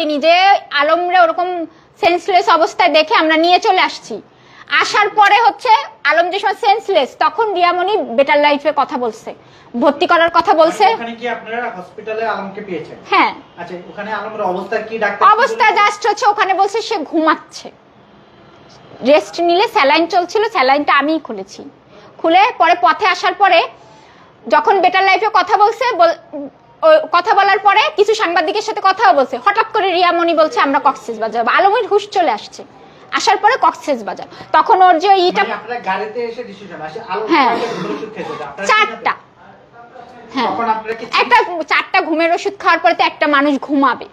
করিনি যে আলমরে ওরকম সেন্সলেস অবস্থায় দেখে আমরা নিয়ে চলে আসছি। আসার পরে হচ্ছে আলম যে সময় সেন্সলেস তখন রিয়ামণি বেটার লাইফে কথা বলছে। ভর্তি করার কথা বলছে। ওখানে কি আপনারা হসপিটালে আলমকে পেয়েছেন? হ্যাঁ। আচ্ছা ওখানে আলমের অবস্থা কি? ডাক্তার অবস্থা জাস্ট হচ্ছে ওখানে বলছে সে ঘুমাচ্ছে। রেস্ট নিলে স্যালাইন চলছিল স্যালাইনটা আমিই খুলেছি। খুলে পরে পথে আসার পরে যখন বেটার লাইফে কথা বলছে কথা বলার পরে কিছু সাংবাদিকের সাথে কথাও বলছে। হঠাৎ করে রিয়ামণি বলছে আমরা কক্সেস বাজার। আলমের হুশ চলে আসছে। আসার পরে কক্সেস বাজার। তখন ওর যে ইটা মানে হ্যাঁ। চারটা। হ্যাঁ। একটা চারটা ঘুমের ওষুধ খাওয়ার পরে তো একটা মানুষ ঘুমাবে।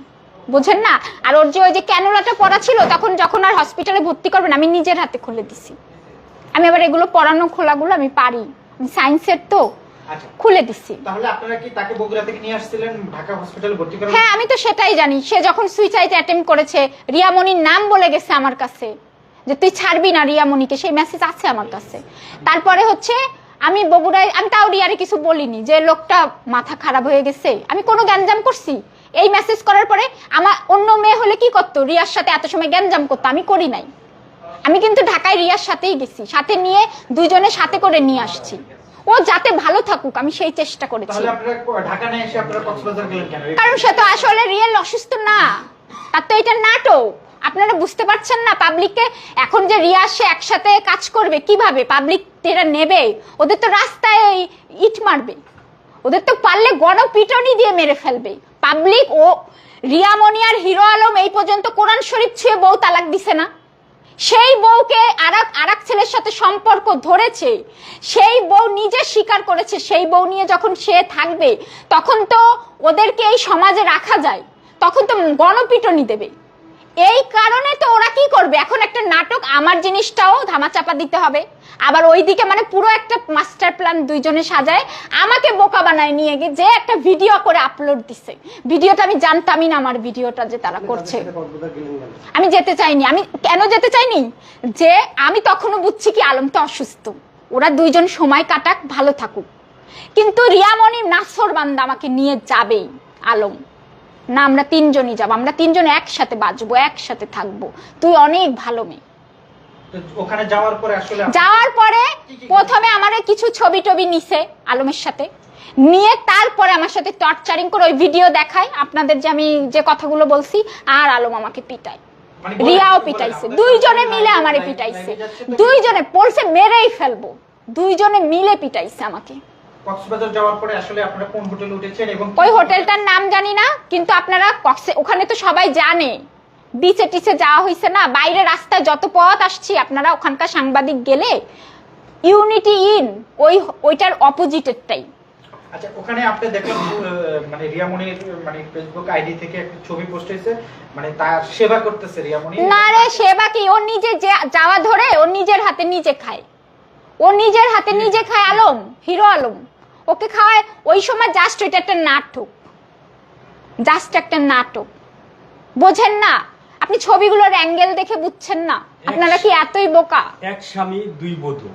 বুঝেন না? আর ওর যে ওই যে ক্যানোলাটা পড়া ছিল তখন যখন আর হসপিটালে ভর্তি করবেন আমি নিজের হাতে খুলে দিছি। আমি আবার এগুলো পড়ানো খোলাগুলো আমি পারি। সায়েন্সের তো। খুলে দিছি। তাহলে আপনারা কি তাকে বগুড়া থেকে নিয়ে আসছিলেন? ঢাকা হসপিটালে ভর্তি করার হ্যাঁ আমি তো সেটাই জানি। সে যখন সুইসাইড অ্যাটেম্প করেছে রিয়ামণির নাম বলে গেছে আমার কাছে যে তুই ছাড়বি না রিয়ামণিকে সেই মেসেজ আছে আমার কাছে। তারপরে হচ্ছে আমি বগুড়ায় আমি তাও রিয়ারে কিছু বলিনি যে লোকটা মাথা খারাপ হয়ে গেছে। আমি কোনো গ্যাঞ্জাম করছি। এই মেসেজ করার পরে আমার অন্য মেয়ে হলে কি করতো? রিয়ার সাথে এত সময় গ্যাঞ্জাম করতো আমি করি নাই। আমি কিন্তু ঢাকায় রিয়ার সাথেই গেছি। সাথে নিয়ে দুজনে সাথে করে নিয়ে আসছি। ও যাতে ভালো থাকুক আমি সেই চেষ্টা করেছি। কারণ সে তো আসলে রিয়েল অসুস্থ না। তার তো এটা নাটক। আপনারা বুঝতে পারছেন না পাবলিককে এখন যে রিয়া সে একসাথে কাজ করবে কীভাবে? পাবলিক এরা নেবে। ওদের তো রাস্তায় ইট মারবে। ওদের তো পারলে গণপিটনি দিয়ে মেরে ফেলবে। পাবলিক ও রিয়ামণি আর হিরো আলম এই পর্যন্ত কোরআন শরীফ ছুঁয়ে বউ তালাক দিছে না। সেই বউকে আরাক আরাক ছেলের সাথে সম্পর্ক ধরেছে, সেই বউ নিজে স্বীকার করেছে, সেই বউ নিয়ে যখন সে থাকবে, তখন তো ওদেরকে এই সমাজে রাখা যায়, তখন তো গণপিটনি দেবে। এই কারণে তো ওরা কি করবে? এখন একটা নাটক আমার জিনিসটাও ধামাচাপা দিতে হবে। আবার ওইদিকে মানে পুরো একটা মাস্টার প্ল্যান দুইজনে সাজায় আমাকে বোকা বানায় নিয়ে গিয়ে যে একটা ভিডিও করে আপলোড দিছে। ভিডিওটা আমি জানতামই না আমার ভিডিওটা যে তারা করছে। আমি যেতে চাইনি। আমি কেন যেতে চাইনি? যে আমি তখনও বুঝছি কি আলম তো অসুস্থ। ওরা দুইজন সময় কাটাক ভালো থাকুক। কিন্তু রিয়ামণি নাসর বান্দা আমাকে নিয়ে যাবেই আলম। না আমরা তিনজনই যাব আমরা তিনজন একসাথে বাঁচবো একসাথে থাকব। তুই অনেক ভালো মেয়ে। ওখানে যাওয়ার পরে আসলে যাওয়ার পরে প্রথমে আমার কিছু ছবি টবি নিছে আলমের সাথে। নিয়ে তারপরে আমার সাথে টর্চারিং করে ওই ভিডিও দেখায়। আপনাদের যে আমি যে কথাগুলো বলছি আর আলম আমাকে পিটায়। মানে রিয়াও পিটাইছে। দুইজনে মিলে আমারে পিটাইছে। দুইজনে পড়ছে মেরেই ফেলব। দুইজনে মিলে পিটাইছে আমাকে। কক্সবাজার যাওয়ার পরে আসলে আপনারা কোন হোটেলে উঠেছেন এবং ওই হোটেলটার নাম জানি না কিন্তু আপনারা কক্সে ওখানে তো সবাই জানে। বিচে টিচে যাওয়া হয়েছে না বাইরে রাস্তায় যত পথ আসছি আপনারা ওখানকার সাংবাদিক গেলে ইউনিটি ইন ওই ওইটার অপোজিটেরটাই আচ্ছা ওখানে আপনি দেখলাম মানে রিয়ামণির মানে ফেসবুক আইডি থেকে একটা ছবি পোস্ট হয়েছে মানে তার সেবা করতেছে রিয়ামণি না রে সেবা কি? ও নিজে যে- যাওয়া ধরে ও নিজের হাতে নিজে খায়। ও নিজের হাতে নিজে খায় আলম হিরো আলম। ওকে খাওয়ায় ওই সময় জাস্ট এটা একটা নাটক। জাস্ট একটা নাটক। বোঝেন না? আপনি ছবিগুলোর অ্যাঙ্গেল দেখে বুঝছেন না? আপনারা কি এতই বোকা? এক স্বামী দুই বধূ।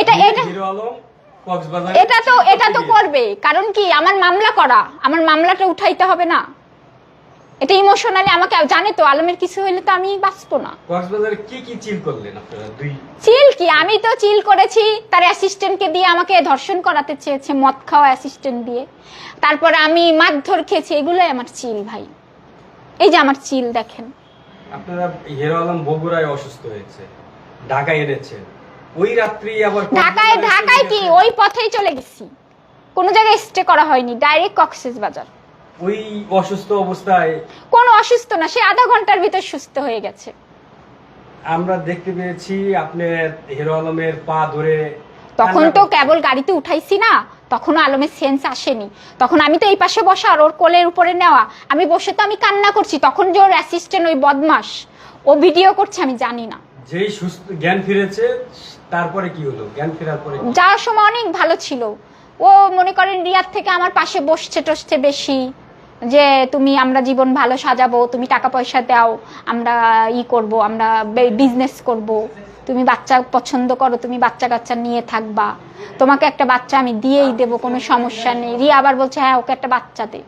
এটা এটা এটা তো এটা তো করবে। কারণ কি? আমার মামলা করা। আমার মামলাটা উঠাইতে হবে না। এটা ইমোশনালি আমাকে জানে তো আলমের কিছু হইলে তো আমি বাঁচবো না। কক্সবাজারে কি কি চিল করলেন আপনারা দুই? চিল কি? আমি তো চিল করেছি তার অ্যাসিস্ট্যান্টকে দিয়ে আমাকে ধর্ষণ করাতে চেয়েছে মদ খাওয়া অ্যাসিস্ট্যান্ট দিয়ে। তারপরে আমি মারধর খেয়েছি এগুলোই আমার চিল ভাই। এই যে আমার চিল দেখেন। আপনারা হিরো আলম বগুড়ায় অসুস্থ হয়েছে ঢাকায় এনেছেন। ওই রাত্রি আবার ঢাকায় ঢাকায় কি? ওই পথেই চলে গেছি। কোনো জায়গায় স্টে করা হয়নি ডাইরেক্ট কক্সেস বাজার। ওই অসুস্থ অবস্থায় কোনো অসুস্থ না সে আধা ঘণ্টার ভিতর সুস্থ হয়ে গেছে। আমরা দেখতে পেয়েছি আপনার হিরো আলমের পা ধরে তখন তো কেবল গাড়িতে উঠাইছি না তখন আলমের সেন্স আসেনি। তখন আমি তো এই পাশে বসা আর ওর কোলের উপরে নেওয়া। আমি বসে তো আমি কান্না করছি তখন যে ওর অ্যাসিস্ট্যান্ট ওই বদমাস ও ভিডিও করছে আমি জানি না। যেই সুস্থ জ্ঞান ফিরেছে তারপরে কি হলো? জ্ঞান ফেরার পরে যাওয়ার সময় অনেক ভালো ছিল। ও মনে করেন রিয়াদ থেকে আমার পাশে বসছে টসছে বেশি। যে তুমি আমরা জীবন ভালো সাজাবো, তুমি টাকা পয়সা দাও, আমরা ই করব, আমরা বিজনেস করব। তুমি বাচ্চা পছন্দ করো, তুমি বাচ্চা কাচ্চা নিয়ে থাকবা। তোমাকে একটা বাচ্চা আমি দিয়েই দেবো, কোনো সমস্যা নেই। রিয়া আবার বলছে হ্যাঁ ওকে একটা বাচ্চা দে।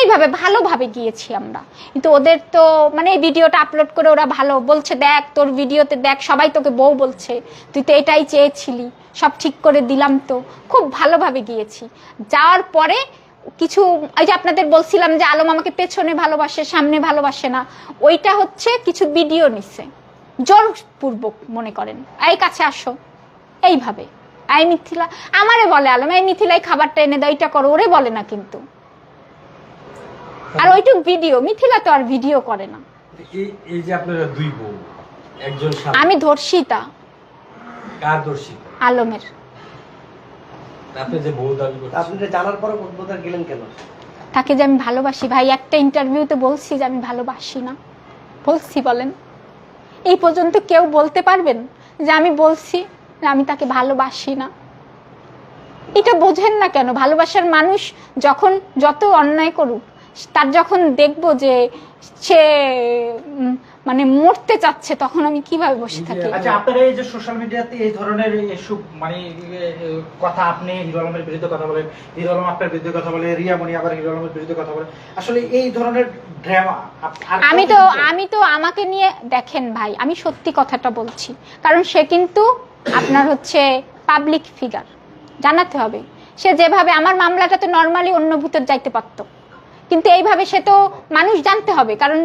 এইভাবে ভালোভাবে গিয়েছি আমরা। কিন্তু ওদের তো মানে এই ভিডিওটা আপলোড করে ওরা ভালো বলছে, দেখ, তোর ভিডিওতে দেখ, সবাই তোকে বউ বলছে। তুই তো এটাই চেয়েছিলি। সব ঠিক করে দিলাম তো। খুব ভালোভাবে গিয়েছি। যাওয়ার পরে কিছু এই যে আপনাদের বলছিলাম যে আলম আমাকে পেছনে ভালোবাসে সামনে ভালোবাসে না ওইটা হচ্ছে কিছু ভিডিও নিচ্ছে জোরপূর্বক মনে করেন এই কাছে আসো। এইভাবে। এই মিথিলা আমারে বলে আলম এই মিথিলাই খাবারটা এনে দাও এটা করো। ওরে বলে না কিন্তু। আর ওইটুক ভিডিও মিথিলা তো আর ভিডিও করে না। এই যে আপনারা দুই বউ একজন আমি ধর্ষিতা। কার দর্শী আলমের। আপনি যে বউ দাবি করছেন। আপনি জানার পরে কক্সবাজার গেলেন কেন? তাকে যে আমি ভালোবাসি ভাই একটা ইন্টারভিউতে বলছি যে আমি ভালোবাসি না। বলছি বলেন। এই পর্যন্ত কেউ বলতে পারবেন যে আমি বলছি যে আমি তাকে ভালোবাসি না? এটা বোঝেন না কেন? ভালোবাসার মানুষ যখন যত অন্যায় করুক তার যখন দেখব যে সে মানে মরতে চাচ্ছে তখন আমি কীভাবে বসে থাকি? আচ্ছা আপনারা এই যে সোশ্যাল মিডিয়াতে এই ধরনের এসব মানে কথা আপনি হিরো আলমের বিরুদ্ধে কথা বলেন হিরো আলম আপনার বিরুদ্ধে কথা বলে রিয়া মনি আবার হিরো আলমের বিরুদ্ধে কথা বলে আসলে এই ধরনের ড্রামা আমি তো আমি তো আমাকে নিয়ে দেখেন ভাই আমি সত্যি কথাটা বলছি কারণ সে কিন্তু আপনার হচ্ছে পাবলিক ফিগার জানাতে হবে। সে যেভাবে আমার মামলাটা তো নর্মালি অন্য ভিতর যাইতে পারতো কিন্তু এইভাবে সে তো মানুষ জানতে হবে কারণ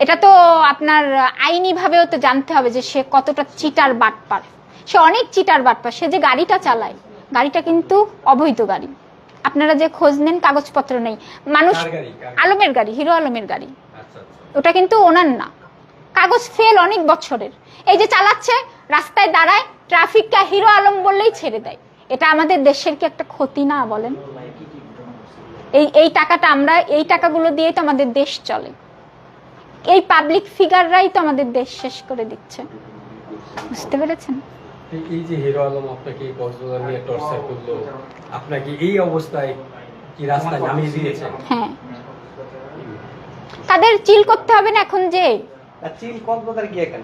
এটা তো আপনার আইনিভাবেও তো জানতে হবে যে সে কতটা চিটার বাটপার। সে অনেক চিটার বাটপার। সে যে গাড়িটা চালায় গাড়িটা কিন্তু অবৈধ গাড়ি। আপনারা যে খোঁজ নেন কাগজপত্র নেই। মানুষ? আলমের গাড়ি হিরো আলমের গাড়ি। আচ্ছা আচ্ছা। ওটা কিন্তু ওনার না। কাগজ ফেল অনেক বছরের। এই যে চালাচ্ছে রাস্তায় দাঁড়ায় ট্রাফিকটা হিরো আলম বললেই ছেড়ে দেয়। এটা আমাদের দেশের কি একটা ক্ষতি না বলেন? এই এই টাকাটা আমরা এই টাকাগুলো দিয়েই তো আমাদের দেশ চলে। এই পাবলিক ফিগাররাই তো আমাদের দেশ শেষ করে দিচ্ছে। বুঝতে পেরেছেন? এই- এই যে হিরো আলম আপনাকে এই কক্সবাজার নিয়ে টর্চার করল আপনাকে এই অবস্থায় কি রাস্তায় নামিয়ে দিয়েছে? হ্যাঁ। তাদের চিল করতে হবে না এখন যে। চিল কক্সবাজার গিয়ে কেন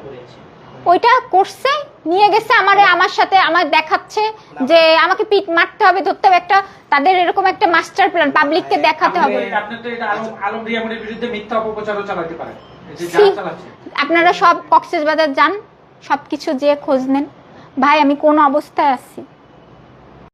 ওইটা করছে নিয়ে গেছে আমারে আমার সাথে আমার দেখাচ্ছে যে আমাকে পিট মারতে হবে ধরতে হবে একটা তাদের এরকম একটা মাস্টার প্ল্যান পাবলিককে দেখাতে হবে। আপনি তো এটা আলম আলম রিয়া মনির বিরুদ্ধে মিথ্যা অপপ্রচারও চালাতে পারেন। আপনারা সব কক্সেস বাজার যান সব কিছু যেয়ে খোঁজ নেন। ভাই আমি কোন অবস্থায় আছি?